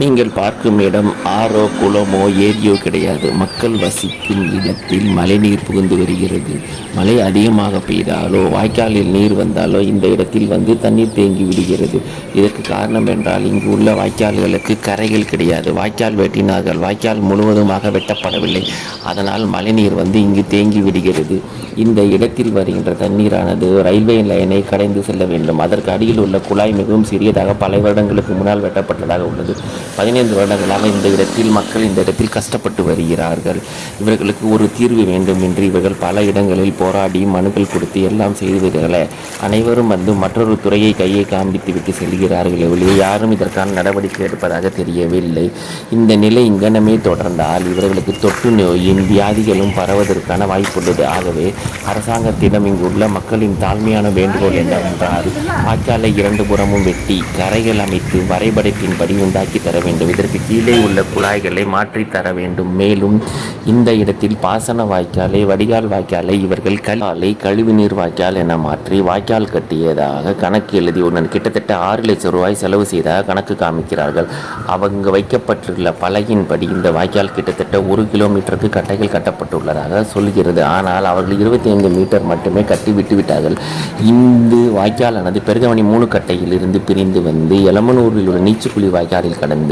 நீங்கள் பார்க்கும் இடம் ஆறோ குளமோ ஏரியோ கிடையாது. மக்கள் வசிக்கும் இடத்தில் மழைநீர் புகுந்து வருகிறது. மழை அதிகமாக பெய்தாலோ வாய்க்காலில் நீர் வந்தாலோ இந்த இடத்தில் வந்து தண்ணீர் தேங்கி விடுகிறது. இதற்கு காரணம் என்றால் இங்கு உள்ள வாய்க்கால்களுக்கு கரைகள் கிடையாது. வாய்க்கால் வெட்டினார்கள். வாய்க்கால் முழுவதுமாக வெட்டப்படவில்லை. அதனால் மழைநீர் வந்து இங்கு தேங்கி விடுகிறது. இந்த இடத்தில் வருகின்ற தண்ணீரானது ரயில்வே லைனை கடைந்து செல்ல வேண்டும். அதற்கு அடியில் உள்ள குழாய் மிகவும் சிறியதாக பல வருடங்களுக்கு முன்னால் வெட்டப்பட்டதாக உள்ளது. பதினைந்து வருடங்களாக இந்த இடத்தில் மக்கள் இந்த இடத்தில் கஷ்டப்பட்டு வருகிறார்கள். இவர்களுக்கு ஒரு தீர்வு வேண்டும் என்று இவர்கள் பல இடங்களில் போராடி மனுக்கள் கொடுத்து எல்லாம் செய்து வருகிறார்கள் அனைவரும் வந்து மற்றொரு துறையை கையை காண்பித்து விட்டு செல்கிறார்கள் ஒழிய யாரும் இதற்கான நடவடிக்கை எடுப்பதாக தெரியவில்லை. இந்த நிலை இங்கனமே தொடர்ந்தால் இவர்களுக்கு தொற்று நோயின் வியாதிகளும் பரவதற்கான வாய்ப்புள்ளது ஆகவே அரசாங்கத்திடம் இங்குள்ள மக்களின் தாழ்மையான வேண்டுகோள் என்னவென்றால் வாய்க்காலை இரண்டு புறமும் வெட்டி கரைகள் அமைத்து வரைபடத்தின்படி உண்டாக்கி தர வேண்டும். இதற்கு கீழே உள்ள குழாய்களை மாற்றித்தர தர வேண்டும். மேலும் இந்த இடத்தில் பாசன வாய்க்காலை வடிகால் வாய்க்காலை இவர்கள் கல்லாலை கழிவுநீர் வாய்க்கால் என மாற்றி வாய்க்கால் கட்டியதாக கணக்கு எழுதி ஒன்று கிட்டத்தட்ட ஆறு லட்சம் ரூபாய் செலவு செய்ததாக கணக்கு காமிக்கிறார்கள். அவங்க வைக்கப்பட்டுள்ள பலகையின்படி இந்த வாய்க்கால் கிட்டத்தட்ட ஒரு கிலோமீட்டருக்கு கட்டைகள் கட்டப்பட்டுள்ளதாக சொல்கிறது. ஆனால் அவர்கள் இருபத்தி ஐந்து மீட்டர் மட்டுமே கட்டி விட்டு விட்டார்கள். இந்த வாய்க்காலானது பெருகவணி மூணு கட்டையில் இருந்து பிரிந்து வந்து எலமனூரில் உள்ள நீச்சுக்குழி வாய்க்காலில் கடந்து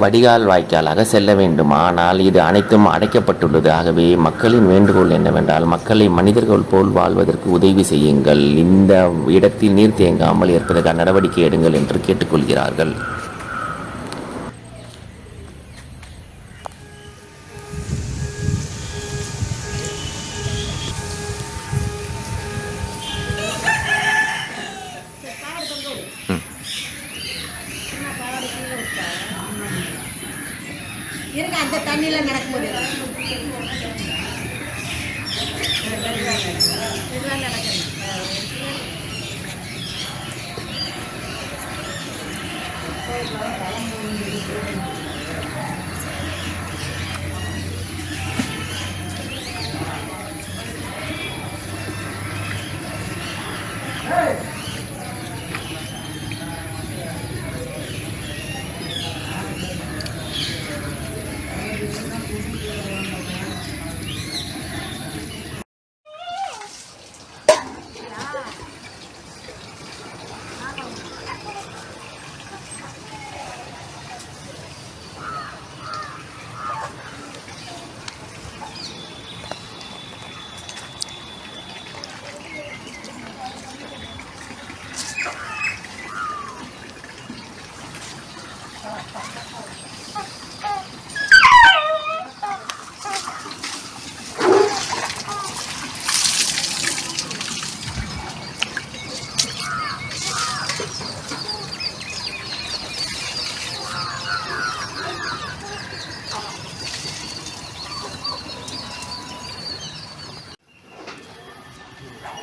வடிகால் வாய்க்காலாக செல்ல வேண்டும். ஆனால் இது அனைத்தும் அடைக்கப்பட்டுள்ளது. ஆகவே மக்களின் வேண்டுகோள் என்னவென்றால் மக்களை மனிதர்கள் போல் வாழ்வதற்கு உதவி செய்யுங்கள். இந்த இடத்தில் நீர் தேங்காமல் இருப்பதற்கான நடவடிக்கை எடுங்கள் என்று கேட்டுக்கொள்கிறார்கள். இருங்க அந்த தண்ணியில் நடக்கும்போது. இதெல்லாம் நடக்குது.